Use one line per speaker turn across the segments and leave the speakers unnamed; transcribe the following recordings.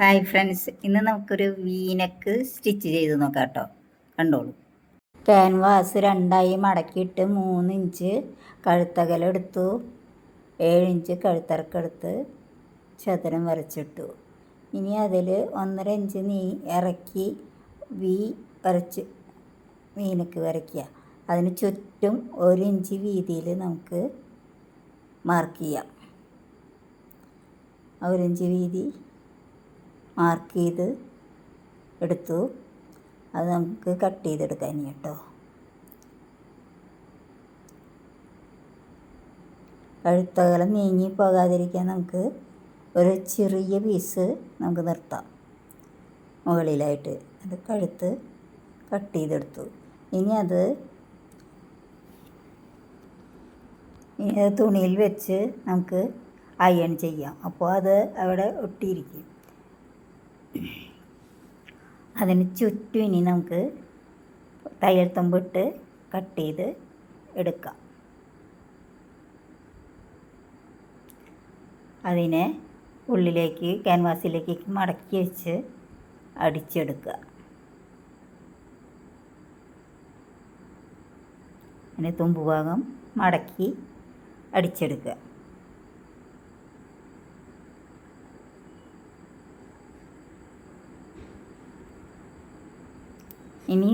Hi friends ഇന്ന് നമുക്കൊരു V-neck stitch ചെയ്ത് നോക്കാം കേട്ടോ. കണ്ടോളൂ. ക്യാൻവാസ് രണ്ടായി മടക്കിയിട്ട് മൂന്ന് ഇഞ്ച് കഴുത്തകലെടുത്തു ഏഴ് ഇഞ്ച് കഴുത്തിറക്കെടുത്ത് ചതുരം വരച്ചിട്ടു. ഇനി അതിൽ ഒന്നര ഇഞ്ച് നീ ഇറക്കി വി വരച്ച് വീനക്ക് വരയ്ക്കുക. അതിന് ചുറ്റും ഒരു ഇഞ്ച് വീതിയിൽ നമുക്ക് മാർക്ക് ചെയ്യാം. ഒരു ഇഞ്ച് വീതി മാർക്ക് ചെയ്ത് എടുത്തു. അത് നമുക്ക് കട്ട് ചെയ്തെടുക്കാൻ കേട്ടോ. കഴുത്തകലം നീങ്ങി പോകാതിരിക്കാൻ നമുക്ക് ഒരു ചെറിയ പീസ് നമുക്ക് നിർത്താം. മുകളിലായിട്ട് അത് കഴുത്ത് കട്ട് ചെയ്തെടുത്തു. ഇനി ഇനി അത് തുണിയിൽ വെച്ച് നമുക്ക് അയൺ ചെയ്യാം. അപ്പോൾ അത് അവിടെ ഒട്ടിയിരിക്കും. അതിന് ചുറ്റും ഇനി നമുക്ക് തയ്യൽ തുമ്പിട്ട് കട്ട് ചെയ്ത് എടുക്കാം. അതിനെ ഉള്ളിലേക്ക് ക്യാൻവാസിലേക്ക് മടക്കി വെച്ച് അടിച്ചെടുക്കുക. അതിന് തുമ്പുഭാഗം മടക്കി അടിച്ചെടുക്കുക. ഇനി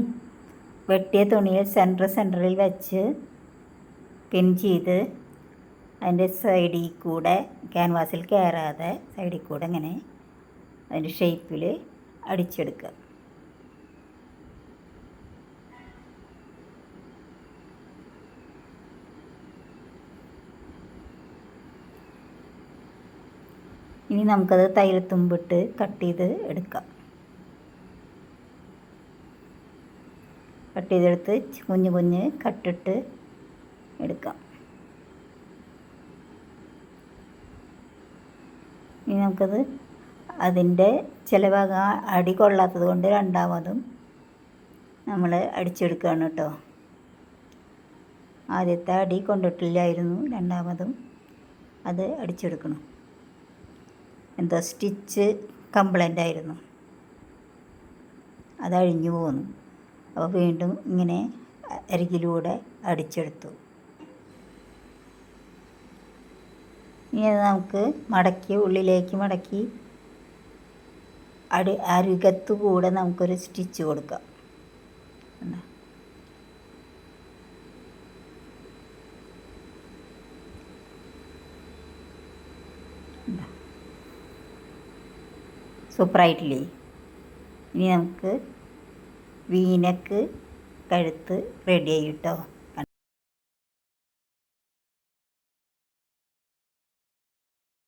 വെട്ടിയ തുണിയിൽ സെന്റർ സെന്ററിൽ വെച്ച് പിൻ ചെയ്ത് അതിന്റെ സൈഡിൽ കൂടെ ക്യാൻവാസിൽ കയറാതെ സൈഡിൽ കൂടെ ഇങ്ങനെ അതിന്റെ ഷേപ്പിൽ അടിച്ചെടുക്കുക. ഇനി നമുക്കത് തൈലത്തുമ്പിട്ട് കട്ട് ചെയ്ത് എടുക്കാം. കട്ട് ചെയ്തെടുത്ത് കുഞ്ഞ് കുഞ്ഞ് കട്ടിട്ട് എടുക്കാം. ഇനി നമുക്കത് അതിന്റെ ചില ഭാഗം അടി കൊള്ളാത്തത് കൊണ്ട് രണ്ടാമതും നമ്മൾ അടിച്ചെടുക്കുകയാണ് കേട്ടോ. ആദ്യത്തെ അടി കൊണ്ടിട്ടില്ലായിരുന്നു രണ്ടാമതും അത് അടിച്ചെടുക്കണം. എന്തോ സ്റ്റിച്ച് കംപ്ലൈന്റ് ആയിരുന്നു അത് അഴിഞ്ഞു പോന്നു. അപ്പോൾ വീണ്ടും ഇങ്ങനെ അരികിലൂടെ അടിച്ചെടുത്തു. ഇനി നമുക്ക് മടക്കി ഉള്ളിലേക്ക് മടക്കി അടി അരികത്തു കൂടെ നമുക്കൊരു സ്റ്റിച്ച് കൊടുക്കാം. സൂപ്പറായിട്ടില്ലേ? ഇനി നമുക്ക് വീനക്ക് കഴുത്ത് റെഡി ആയിട്ടോ കേട്ടോ